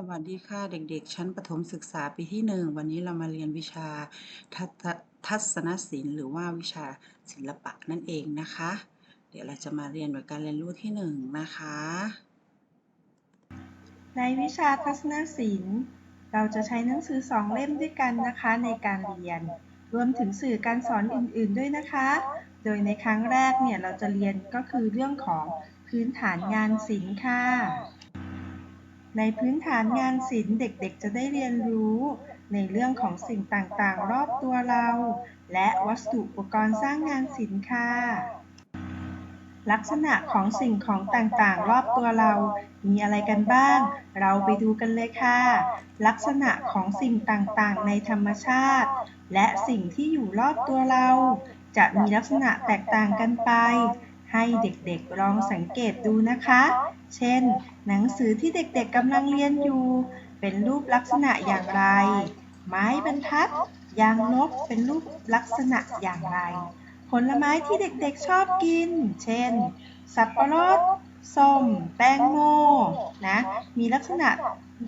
สวัสดีค่ะเด็กๆ ชั้นประถมศึกษาปีที่1วันนี้เรามาเรียนวิชาทัศนศิลป์หรือว่าวิชาศิลปะนั่นเองนะคะ เดี๋ยวเราจะมาเรียนโดยการเรียนรู้ที่1นะคะ ในวิชาทัศนศิลป์เราจะใช้หนังสือสองเล่มด้วยกันนะคะในการเรียน รวมถึงสื่อการสอนอื่นๆด้วยนะคะ โดยในครั้งแรกเนี่ยเราจะเรียนก็คือเรื่องของพื้นฐานงานศิลป์ค่ะ ในพื้นฐานงานศิลป์เด็กๆ จะได้เรียนรู้ ในเรื่องของสิ่งต่างๆ รอบตัวเรา และวัสดุอุปกรณ์สร้างงานศิลป์ค่ะ ลักษณะของสิ่งของต่างๆ รอบตัวเรา มีอะไรกันบ้าง เราไปดูกันเลยค่ะ ลักษณะของสิ่งต่างๆ ในธรรมชาติ และสิ่งที่อยู่รอบตัวเรา จะมีลักษณะแตกต่างกันไป ให้เด็กๆลองสังเกตดูนะคะ เช่น หนังสือที่เด็กๆกำลังเรียนอยู่ เป็นรูปลักษณะอย่างไร ไม้บรรทัด ยางลบเป็นรูปลักษณะอย่างไร ผลไม้ที่เด็กๆชอบกิน เช่น สับปะรด ส้ม แตงโม นะ มีลักษณะ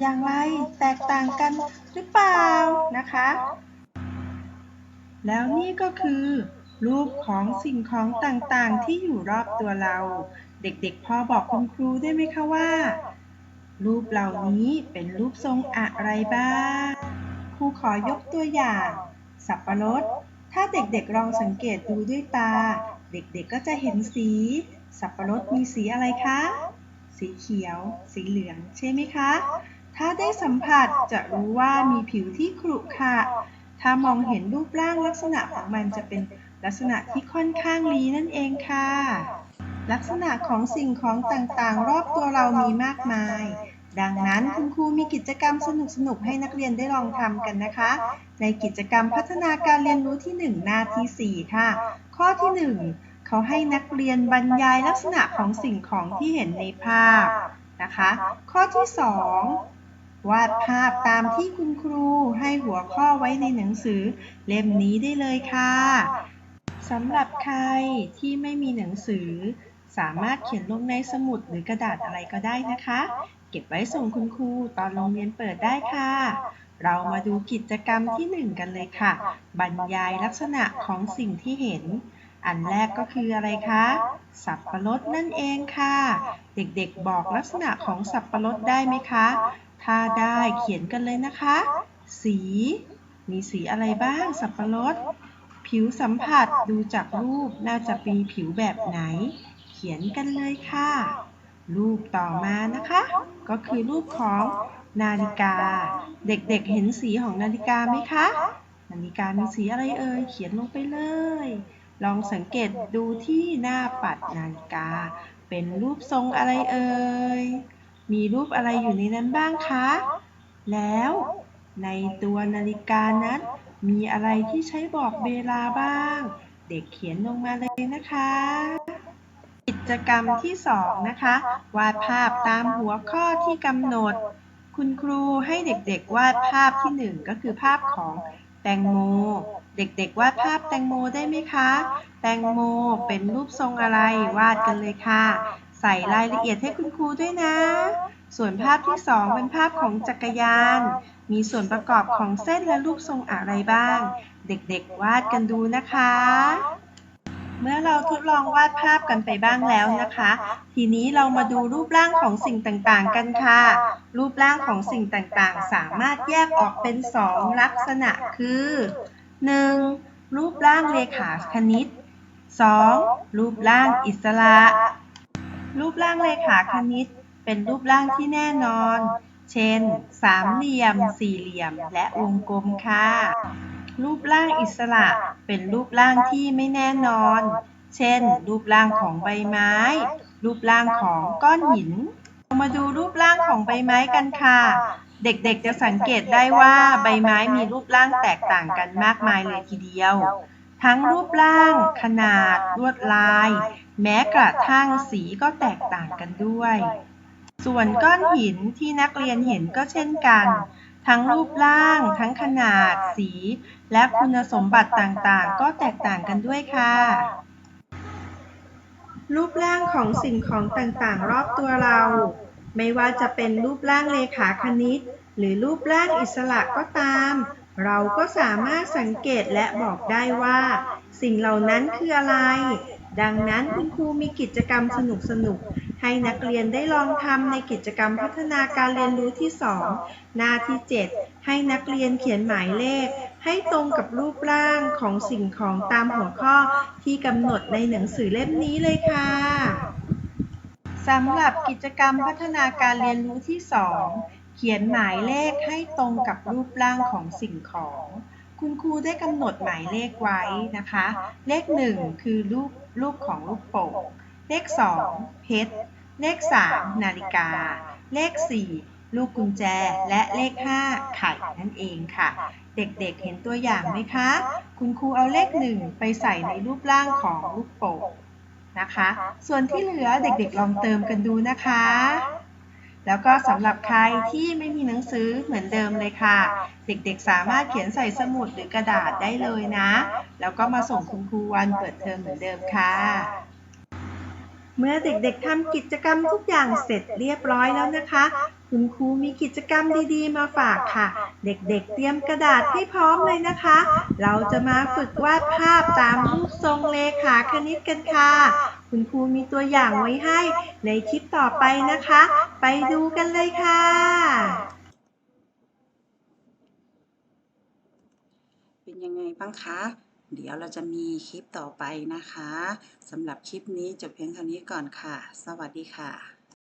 อย่างไร แตกต่างกันหรือเปล่า นะคะ แล้วนี่ก็คือ รูปของสิ่งของต่างๆ ที่อยู่รอบตัวเรา เด็กๆ พอบอกคุณครูได้ไหมคะว่า รูปเหล่านี้เป็นรูปทรงอะไรบ้าง ครูขอยกตัวอย่าง สับปะรด ถ้าเด็กๆ ลองสังเกตดูด้วยตา เด็กๆ ก็จะเห็นสี สับปะรดมีสีอะไรคะ สีเขียว สีเหลือง ใช่ไหมคะ ถ้าได้สัมผัสจะรู้ว่ามีผิวที่ขรุขระถ้ามองเห็นรูปร่างลักษณะของมันจะเป็น ลักษณะที่ค่อนข้างลีนั่นเองค่ะ ลักษณะของสิ่งของต่างๆ รอบตัวเรามีมากมาย ดังนั้นคุณครูมีกิจกรรมสนุกๆให้นักเรียนได้ลองทำกันนะคะ ในกิจกรรมพัฒนาการเรียนรู้ที่ 1 หน้าที่ 4 ค่ะ ข้อที่ 1 เขาให้นักเรียนบรรยายลักษณะของสิ่งของที่เห็นในภาพนะคะ ข้อที่ 2วาดภาพตามที่คุณครูให้หัวข้อไว้ในหนังสือเล่มนี้ได้เลยค่ะ สำหรับใครที่ไม่มีหนังสือ สามารถเขียนลงในสมุดหรือกระดาษอะไรก็ได้นะคะ เก็บไว้ส่งคุณครูตอนโรงเรียนเปิดได้ค่ะ เรามาดูกิจกรรมที่ 1 กันเลยค่ะ บรรยายลักษณะของสิ่งที่เห็น อันแรกก็คืออะไรคะ สับปะรดนั่นเองค่ะ เด็กๆบอกลักษณะของสับปะรดได้ไหมคะ ถ้าได้เขียนกันเลยนะคะ สี มีสีอะไรบ้างสับปะรด ผิวสัมผัสดูจากรูปน่าจะมีผิวแบบไหน เขียนกันเลยค่ะ รูปต่อมานะคะ ก็คือรูปของนาฬิกา เด็กๆเห็นสีของนาฬิกาไหมคะ นาฬิกามีสีอะไรเอ่ย เขียนลงไปเลย ลองสังเกตดูที่หน้าปัดนาฬิกา เป็นรูปทรงอะไรเอ่ย มีรูปอะไรอยู่ในนั้นบ้างคะ แล้วในตัวนาฬิกานั้น มีอะไรที่ใช้บอกเวลาบ้าง เด็กเขียนลงมาเลยนะคะ กิจกรรมที่ 2 นะคะ วาดภาพตามหัวข้อที่กำหนด คุณครูให้เด็กๆ วาดภาพที่ 1 ก็คือภาพของแตงโม เด็กๆ วาดภาพแตงโมได้ไหมคะ แตงโมเป็นรูปทรงอะไรวาดกันเลยค่ะ ใส่รายละเอียดให้คุณครูด้วยนะ ส่วนภาพที่ 2 เป็นภาพของจักรยาน มีส่วนประกอบของเส้นและรูปทรงอะไรบ้าง เด็กๆวาดกันดูนะคะ เมื่อเราทดลองวาดภาพกันไปบ้างแล้วนะคะ ทีนี้เรามาดูรูปร่างของสิ่งต่างๆกันค่ะ รูปร่างของสิ่งต่างๆ สามารถแยกออกเป็น 2 ลักษณะคือ 1. รูปร่างเลขาคณิต 2. รูปร่างอิสระ รูปร่างเลขาคณิต เป็นรูปร่างที่แน่นอน เช่น สามเหลี่ยม สี่เหลี่ยม และวงกลมค่ะ รูปร่างอิสระเป็นรูปร่างที่ไม่แน่นอน เช่น รูปร่างของใบไม้ รูปร่างของก้อนหินเรามาดูรูปร่างของใบไม้กันค่ะ เด็กๆจะสังเกตได้ว่าใบไม้มีรูปร่างแตกต่างกันมากมายเลยทีเดียว ทั้งรูปร่าง ขนาด ลวดลาย แม้กระทั่งสีก็แตกต่างกันด้วย ส่วนก้อนหินที่นักเรียนเห็นก็เช่นกัน ทั้งรูปร่าง ทั้งขนาด สี และคุณสมบัติต่างๆ ก็แตกต่างกันด้วยค่ะ รูปร่างของสิ่งของต่างๆ รอบตัวเรา ไม่ว่าจะเป็นรูปร่างเลขาคณิต หรือรูปร่างอิสระก็ตาม เราก็สามารถสังเกตและบอกได้ว่า สิ่งเหล่านั้นคืออะไร ดังนั้นคุณครูมีกิจกรรมสนุกๆ ให้นักเรียนได้ลองทำในกิจกรรมพัฒนาการเรียนรู้ที่ 2 หน้าที่ 7 ให้นักเรียนเขียนหมายเลข ให้ตรงกับรูปร่างของสิ่งของตามหัวข้อที่กำหนดในหนังสือเล่มนี้เลยค่ะสำหรับกิจกรรมพัฒนาการเรียนรู้ที่ 2 เขียนหมายเลขให้ตรงกับรูปร่างของสิ่งของ คุณครูได้กำหนดหมายเลขไว้นะคะ เลข 1 คือรูปรูปของลูกโป่ง เลข 2 เพชร เลข 3 นาฬิกา เลข 4 ลูกกุญแจ และเลข 5 ไข่นั่นเองค่ะ เด็กๆเห็นตัวอย่างไหมคะ คุณครูเอาเลข 1 ไปใส่ในรูปร่างของลูกโป่งนะคะ ส่วนที่เหลือเด็กๆลองเติมกันดูนะคะ แล้วก็สำหรับใครที่ไม่มีหนังสือเหมือนเดิมเลยค่ะ เด็กๆสามารถเขียนใส่สมุดหรือกระดาษได้เลยนะ แล้วก็มาส่งคุณครูวันเปิดเทอมเหมือนเดิมค่ะ เมื่อเด็กๆทำกิจกรรมทุกอย่างเสร็จเรียบร้อยแล้วนะคะ คุณครูมีกิจกรรมดีๆ มาฝากค่ะ เด็กๆ เตรียมกระดาษให้พร้อมเลยนะคะ เราจะมาฝึกวาดภาพตามรูปทรงเลขาคณิตกันค่ะ คุณครูมีตัวอย่างไว้ให้ในคลิปต่อไปนะคะ ไปดูกันเลยค่ะเป็นยังไงบ้างคะ เดี๋ยวเราจะมีคลิปต่อไปนะคะสำหรับคลิปนี้จบเพียงเท่านี้ก่อนค่ะ สวัสดีค่ะ